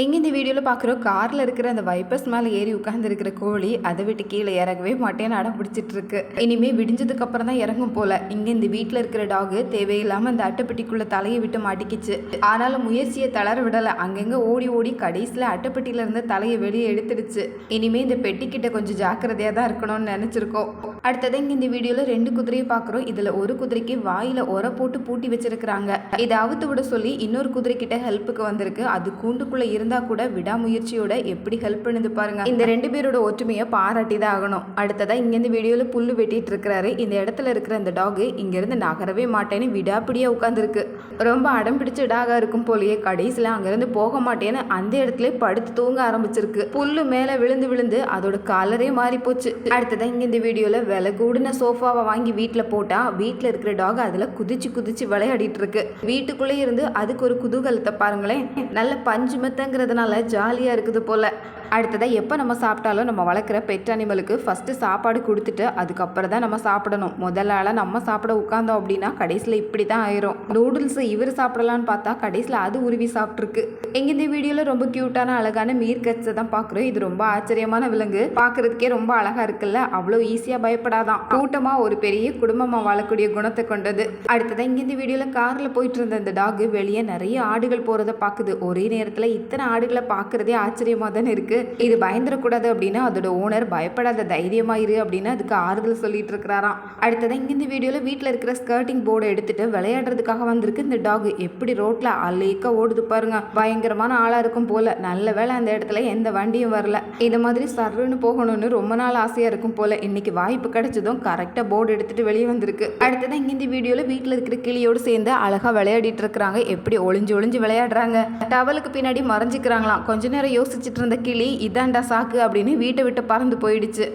இங்கே இந்த வீடியோவில் பார்க்குறோம் காரில் இருக்கிற அந்த வைப்பர்ஸ் மேலே ஏறி உட்காந்துருக்கிற கோழி அதை விட்டு கீழே இறங்கவே மாட்டேன்னு அடம் பிடிச்சிட்டு இருக்கு இனிமேல் விடிஞ்சதுக்கு அப்புறம் தான் இறங்கும் போல. இங்கே இந்த வீட்டில் இருக்கிற டாகு தேவையில்லாமல் அந்த அட்டைப்பெட்டிக்குள்ளே தலையை விட்டு மாட்டிக்கிச்சு. ஆனாலும் முயற்சியை தளர விடலை. அங்கங்கே ஓடி ஓடி கடைசியில் அட்டைப்பெட்டியில இருந்து தலையை வெளியே எடுத்துடுச்சு. இனிமேல் இந்த பெட்டிக்கிட்ட கொஞ்சம் ஜாக்கிரதையாக தான் இருக்கணும்னு நினச்சிருக்கோம். அடுத்தது இங்கே இந்த வீடியோவில் ரெண்டு குதிரையை பார்க்குறோம் இதில் ஒரு குதிரைக்கு வாயில் உர போட்டு பூட்டி வச்சிருக்கிறாங்க. இதை அவுத்து விட சொல்லி இன்னொரு குதிரைக்கிட்ட ஹெல்ப்புக்கு வந்திருக்கு. அது கூண்டுக்குள்ளே இருந்தால் கூட விடாமுயற்சியோட எப்படி ஹெல்ப் பண்ணுது பாருங்க. இந்த ரெண்டு பேரோட ஒற்றுமையை பாராட்டி தான் ஆகணும். அடுத்ததாக இங்கேருந்து வீடியோவில் புல் புல்லு வெட்டிட்டு இருக்கிறாரு. இந்த இடத்துல இருக்கிற அந்த டாகு இங்கேருந்து நகரவே மாட்டேன்னு விடாப்பிடியாக உட்காந்துருக்கு ரொம்ப அடம் பிடிச்ச டாகா இருக்கும் போலயே கடைசியில் அங்கேருந்து போக மாட்டேன்னு அந்த இடத்துல படுத்து தூங்க ஆரம்பிச்சிருக்கு. புல்லு மேலே விழுந்து விழுந்து அதோட கலரே மாறி போச்சு அடுத்ததான் இங்கே இந்த வீடியோவில் விலை கூடின சோஃபாவை வாங்கி வீட்டில் போட்டால் வீட்டில் இருக்கிற டாக் அதில் குதிச்சு குதிச்சு விளையாடிட்டு இருக்கு. வீட்டுக்குள்ளே இருந்து அதுக்கு ஒரு குதூகலத்தை பாருங்களேன். நல்ல பஞ்சு மெத்தங்கிறதுனால ஜாலியாக இருக்குது போல். அடுத்ததாக எப்போ நம்ம சாப்பிட்டாலும் நம்ம வளர்க்குற பெட் அனிமலுக்கு ஃபஸ்ட்டு சாப்பாடு கொடுத்துட்டு அதுக்கப்புறம் தான் நம்ம சாப்பிடணும். முதல் ஆளாக நம்ம சாப்பிட உட்காந்தோம் அப்படின்னா கடைசியில் இப்படி தான் ஆயிரும். நூடுல்ஸு இவர் சாப்பிடலான்னு பார்த்தா கடைசியில் அது உருவி சாப்பிட்ருக்கு எங்க இந்த வீடியோவில் ரொம்ப க்யூட்டான அழகான மீர்கட்ஸை தான் பார்க்குறோம். இது ரொம்ப ஆச்சரியமான விலங்கு. பார்க்குறதுக்கே ரொம்ப அழகாக இருக்குல்ல? அவ்வளோ ஈஸியாக பயப்படாதான். கூட்டமாக ஒரு பெரிய குடும்பமாக வாழக்கூடிய குணத்தை கொண்டது. அடுத்ததான் இங்கே இந்த வீடியோவில் காரில் போயிட்டு இருந்த இந்த டாக் வெளியே நிறைய ஆடுகள் போகிறத பார்க்குது. ஒரே நேரத்தில் இத்தனை ஆடுகளை பார்க்குறதே ஆச்சரியமாக தானே இருக்குது இது பயந்துடக்கூடாது அப்படின்னா அதோட ஓனர் பயப்படாத தைரியமாயிரு அப்படின்னு அதுக்கு ஆறுதல் சொல்லிட்டு இருக்கிறாராம். அடுத்ததான் இங்க வீடியோவில் வீட்டில் இருக்கிற ஸ்கர்ட்டிங் போர்டை எடுத்துட்டு விளையாடுறதுக்காக வந்திருக்கு. இந்த டாக் எப்படி ரோட்ல அலேக்கா ஓடுது பாருங்க. பயங்கரமான ஆளா இருக்கும் போல. நல்ல வேளை அந்த இடத்துல எந்த வண்டியும் வரல. இந்த மாதிரி சர்ருன்னு போகணும்னு ரொம்ப நாள் ஆசையா இருக்கும் போல. இன்னைக்கு வாய்ப்பு கிடைச்சதும் கரெக்டாக போர்டு எடுத்துட்டு வெளியே வந்திருக்கு. அடுத்ததான் இங்க வீடியோவில் வீட்டில் இருக்கிற கிளியோடு சேர்ந்து அழகா விளையாடிட்டு இருக்கிறாங்க. எப்படி ஒளிஞ்சு ஒளிஞ்சு விளையாடுறாங்க. டவலுக்கு பின்னாடி மறைஞ்சிக்கிறாங்களாம். கொஞ்ச நேரம் யோசிச்சுட்டு இருந்த கிளி இதாண்டா சாக்கு அப்படின்னு வீட்டை விட்டு பறந்து போயிடுச்சு.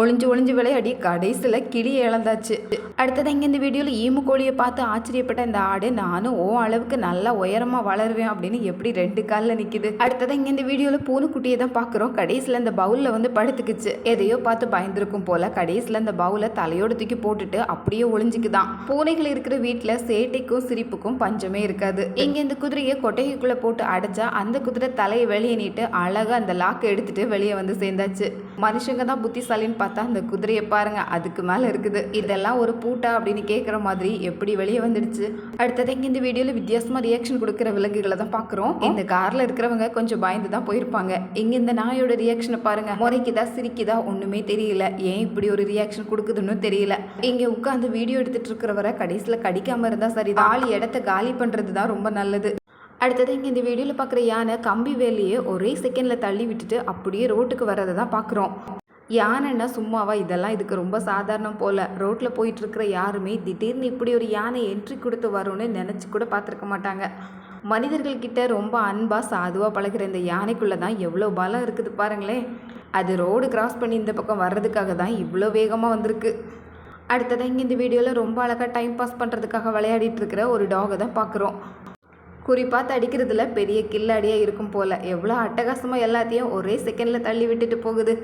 ஒளிஞ்சு ஒளிஞ்சு விளையாடி கடைசியில் கிளி இழந்தாச்சு. அடுத்தது இங்கே இந்த வீடியோவில் ஈமு கோழியை பார்த்து ஆச்சரியப்பட்ட இந்த ஆடு நானும் ஓ அளவுக்கு நல்லா உயரமாக வளருவேன் அப்படின்னு எப்படி ரெண்டு காலில் நிற்கிது அடுத்தது இங்கே இந்த வீடியோவில் பூனைக்குட்டியை தான் பார்க்குறோம். கடைசியில் இந்த பவுலில் வந்து படுத்துக்குச்சு. எதையோ பார்த்து பயந்துருக்கும் போல கடைசியில் இந்த பவுலை தலையோடு தூக்கி போட்டுட்டு அப்படியே ஒளிஞ்சிக்குதான். பூனைகள் இருக்கிற வீட்டில் சேட்டைக்கும் சிரிப்புக்கும் பஞ்சமே இருக்காது. இங்கே இந்த குதிரையை கொட்டைக்குள்ளே போட்டு அடைச்சா அந்த குதிரை தலையை வெளியே நீட்டு அழகாக அந்த லாக்கை எடுத்துட்டு வெளியே வந்து சேர்ந்தாச்சு. மனுஷங்க தான் புத்திசாலின்னு பார்த்தா அந்த குதிரையை பாருங்க அதுக்கு மேலே இருக்குது. இதெல்லாம் ஒரு பூட்டா அப்படின்னு கேட்குற மாதிரி எப்படி வெளியே வந்துடுச்சு? அடுத்தது இங்கே இந்த வீடியோவில் வித்தியாசமாக ரியாக்ஷன் கொடுக்குற விலங்குகளை தான் பார்க்குறோம். இந்த காரில் இருக்கிறவங்க கொஞ்சம் பயந்து தான் போயிருப்பாங்க. இங்கே இந்த நாயோட ரியாக்ஷனை பாருங்க. முறைக்குதா சிரிக்குதா ஒன்றுமே தெரியல. ஏன் இப்படி ஒரு ரியாக்ஷன் கொடுக்குதுன்னு தெரியல. இங்கே உட்காந்து வீடியோ எடுத்துட்டு இருக்கிறவரை கடைசியில் கடிக்காமல் இருந்தால் சரி தாலி இடத்த காலி பண்ணுறது தான் ரொம்ப நல்லது. அடுத்தது இங்கே இந்த வீடியோவில் பார்க்குற யானை கம்பி வேலையை ஒரே செகண்டில் தள்ளி விட்டுட்டு அப்படியே ரோட்டுக்கு வர்றதை தான் பார்க்குறோம். யானைன்னா சும்மாவா? இதெல்லாம் இதுக்கு ரொம்ப சாதாரணம் போல். ரோட்டில் போயிட்டுருக்கிற யாருமே திடீர்னு இப்படி ஒரு யானை என்ட்ரி கொடுத்து வரும்னு நினச்சி கூட பார்த்துருக்க மாட்டாங்க. மனிதர்கள்கிட்ட ரொம்ப அன்பாக சாதுவாக பழகுற இந்த யானைக்குள்ளே தான் எவ்வளோ பலம் இருக்குது பாருங்களேன். அது ரோடு கிராஸ் பண்ணி இந்த பக்கம் வர்றதுக்காக தான் இவ்வளோ வேகமாக வந்திருக்கு. அடுத்ததாக இங்கே இந்த வீடியோவில் ரொம்ப அழகாக டைம் பாஸ் பண்ணுறதுக்காக விளையாடிட்டு இருக்கிற ஒரு டாகை தான் பார்க்குறோம். குறிப்பாக தடிக்கிறதுல பெரிய கில்லாடியாக இருக்கும் போல். எவ்வளோ அட்டகாசமாக எல்லாத்தையும் ஒரே செகண்டில் தள்ளி விட்டுட்டு போகுது.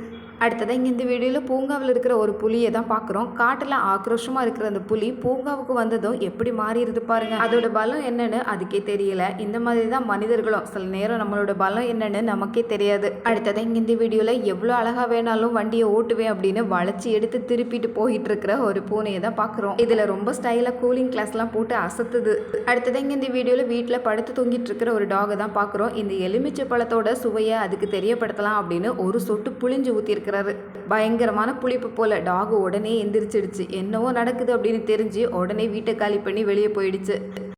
அடுத்ததாக இங்கே இந்த வீடியோவில் பூங்காவில் இருக்கிற ஒரு புலியை தான் பார்க்குறோம் காட்டில் ஆக்ரோஷமாக இருக்கிற அந்த புலி பூங்காவுக்கு வந்ததும் எப்படி மாறிடுது பாருங்க. அதோட பலம் என்னன்னு அதுக்கே தெரியல. இந்த மாதிரி தான் மனிதர்களும். சில நேரம் நம்மளோட பலம் என்னன்னு நமக்கே தெரியாது. அடுத்ததாக இங்கே இந்த வீடியோவில் எவ்வளோ அழகாக வேணாலும் வண்டியை ஓட்டுவேன் அப்படின்னு வளைச்சி எடுத்து திருப்பிட்டு போயிட்டு இருக்கிற ஒரு பூனையை தான் பார்க்குறோம் இதில் ரொம்ப ஸ்டைலாக கூலிங் கிளாஸ்லாம் போட்டு அசத்துது. அடுத்ததாக இங்கே இந்த வீடியோவில் வீட்டில் படுத்து தூங்கிட்டு இருக்கிற ஒரு டாகை தான் பார்க்குறோம் இந்த எலுமிச்சை பழத்தோட சுவையை அதுக்கு தெரியப்படுத்தலாம் அப்படின்னு ஒரு சொட்டு புளிஞ்சு இருக்கிறாரு பயங்கரமான புளிப்பு போல டாக் உடனே எந்திரிச்சிடுச்சு. என்னவோ நடக்குது அப்படின்னு தெரிஞ்சு உடனே வீட்டை காலி பண்ணி வெளியே போயிடுச்சு.